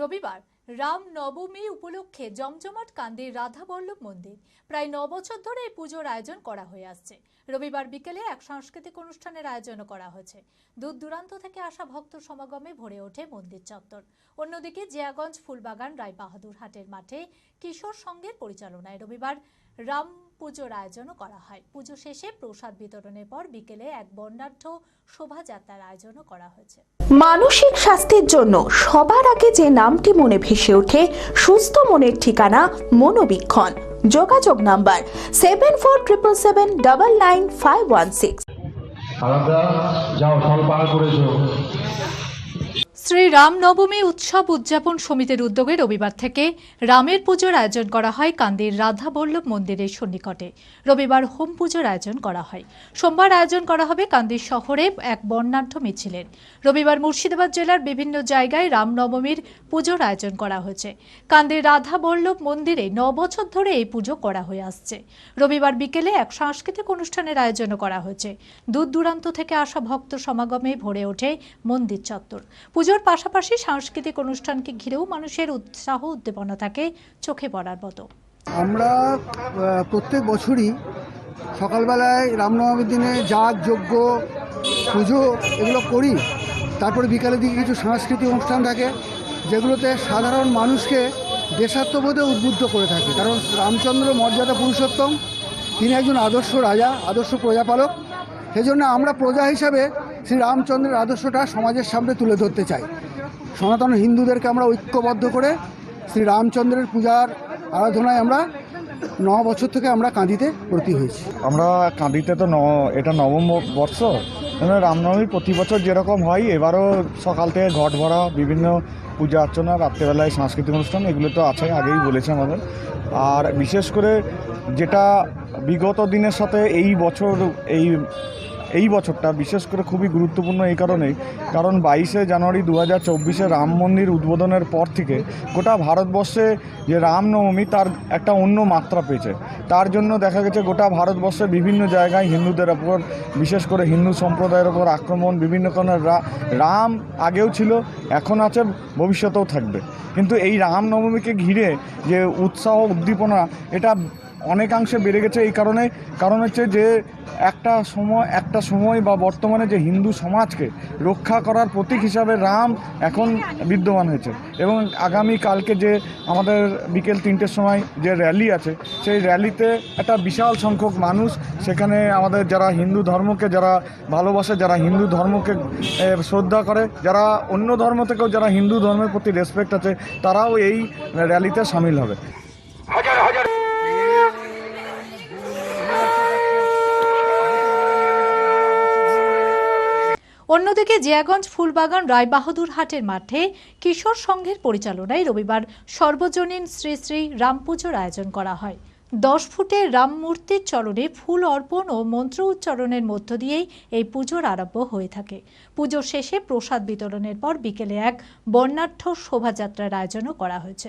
রবিবার রাম নবমী উপলক্ষে জমজমাট কান্দির রাধাবল্লভ মন্দির। প্রায় ন বছর ধরে এই পুজোর আয়োজন করা হয়ে আসছে। রবিবার বিকেলে এক সাংস্কৃতিক অনুষ্ঠানের আয়োজন করা হয়েছে। দূর দূরান্ত থেকে আসা ভক্ত সমাগমে ভরে ওঠে মন্দির চত্বর। অন্যদিকে জিয়াগঞ্জ, ফুলবাগান, রায়বাহাদুর হাটের মাঠে কিশোর সংঘের পরিচালনায় রবিবার রাম পুজোর আয়োজনও করা হয়। পুজো শেষে প্রসাদ বিতরণের পর বিকেলে এক বর্ণাঢ্য শোভাযাত্রার আয়োজনও করা হয়েছে। মানসিক স্বাস্থ্যের জন্য সবার আগে যে নামটি মনে ভেসে ওঠে সুস্থ মনের ঠিকানা মনোবীক্ষণ। যোগাযোগ number seven four triple seven double nine five one six. যাও ফল পার করেছ। শ্রী রামনবমী উৎসব উদযাপন সমিতির উদ্যোগে রবিবার থেকে রামের পুজোর আয়োজন করা হয় কান্দির রাধা বল্লভ মন্দিরের সন্নিকটে। রবিবার হোম পুজোর আয়োজন করা হয়। সোমবার আয়োজন করা হবে কান্দির শহরে এক বর্ণাঢ্য মিছিলের। রবিবার মুর্শিদাবাদ জেলার বিভিন্ন জায়গায় রামনবমীর পুজোর আয়োজন করা হয়েছে। কান্দির রাধা বল্লভ মন্দিরে ন বছর ধরে এই পুজো করা হয়ে আসছে। রবিবার বিকেলে এক সাংস্কৃতিক অনুষ্ঠানের আয়োজনও করা হয়েছে। দূর দূরান্ত থেকে আসা ভক্ত সমাগমে ভরে ওঠে মন্দির চত্বর। পুজোর পাশাপাশি সাংস্কৃতিক অনুষ্ঠানকে ঘিরেও মানুষের উৎসাহ, উদ্দীপনা থাকে চোখে পড়ার মতো। আমরা প্রত্যেক বছরই সকালবেলায় রামনবমীর দিনে যাগ যজ্ঞ, পুজো এগুলো করি। তারপরে বিকালের দিকে কিছু সাংস্কৃতিক অনুষ্ঠান থাকে, যেগুলোতে সাধারণ মানুষকে দেশাত্মবোধে উদ্বুদ্ধ করে থাকে। কারণ রামচন্দ্র মর্যাদা পুরুষোত্তম, তিনি একজন আদর্শ রাজা, আদর্শ প্রজাপালক। সেজন্য আমরা প্রজা হিসাবে শ্রী রামচন্দ্রের আদর্শটা সমাজের সামনে তুলে ধরতে চাই। সনাতন হিন্দুদেরকে আমরা ঐক্যবদ্ধ করে শ্রী রামচন্দ্রের পূজার আরাধনায় আমরা ন বছর থেকে আমরা কাঁদিতে ভর্তি হয়েছি। আমরা কাঁদিতে তো ন, এটা নবম বর্ষ। মানে রামনবমী প্রতি বছর যেরকম হয়, এবারও সকাল থেকে ঘট ভরা, বিভিন্ন পূজা অর্চনা, রাত্রেবেলায় সাংস্কৃতিক অনুষ্ঠান, এগুলো তো আছে, আগেই বলেছে আমাদের। আর বিশেষ করে যেটা বিগত দিনের সাথে এই বছর, এই এই বছরটা বিশেষ করে খুবই গুরুত্বপূর্ণ এই কারণেই। কারণ বাইশে জানুয়ারি দু হাজার চব্বিশে রাম মন্দির উদ্বোধনের পর থেকে গোটা ভারতবর্ষে যে রামনবমী, তার একটা অন্য মাত্রা পেয়েছে। তার জন্য দেখা গেছে গোটা ভারতবর্ষে বিভিন্ন জায়গায় হিন্দুদের ওপর, বিশেষ করে হিন্দু সম্প্রদায়ের ওপর আক্রমণ, বিভিন্ন কারণে রা- রাম আগেও ছিল, এখন আছে, ভবিষ্যতেও থাকবে। কিন্তু এই রামনবমীকে ঘিরে যে উৎসাহ, উদ্দীপনা, এটা অনেকাংশে বেড়ে গেছে এই কারণে। কারণ হচ্ছে যে একটা সময় একটা সময় বা বর্তমানে যে হিন্দু সমাজকে রক্ষা করার প্রতীক হিসাবে রাম এখন বিদ্যমান হয়েছে। এবং আগামী কালকে যে আমাদের বিকেল তিনটের সময় যে র্যালি আছে, সেই র্যালিতে একটা বিশাল সংখ্যক মানুষ সেখানে আমাদের যারা হিন্দু ধর্মকে যারা ভালোবাসে, যারা হিন্দু ধর্মকে শ্রদ্ধা করে, যারা অন্য ধর্ম থেকেও যারা হিন্দু ধর্মের প্রতি রেসপেক্ট আছে, তারাও এই র্যালিতে সামিল হবে। অন্যদিকে জিয়াগঞ্জ ফুলবাগান রায়বাহাদুর হাটের মাঠে কিশোর সংঘের পরিচালনায় রবিবার সর্বজনীন শ্রী শ্রী রাম পুজোর আয়োজন করা হয়। দশ ফুটে রাম মূর্তির চরণে ফুল অর্পণ ও মন্ত্র উচ্চারণের মধ্য দিয়েই এই পুজোর আরম্ভ হয়ে থাকে। পুজো শেষে প্রসাদ বিতরণের পর বিকেলে এক বর্ণাঢ্য শোভাযাত্রার আয়োজনও করা হয়েছে।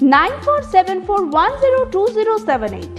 9474102078.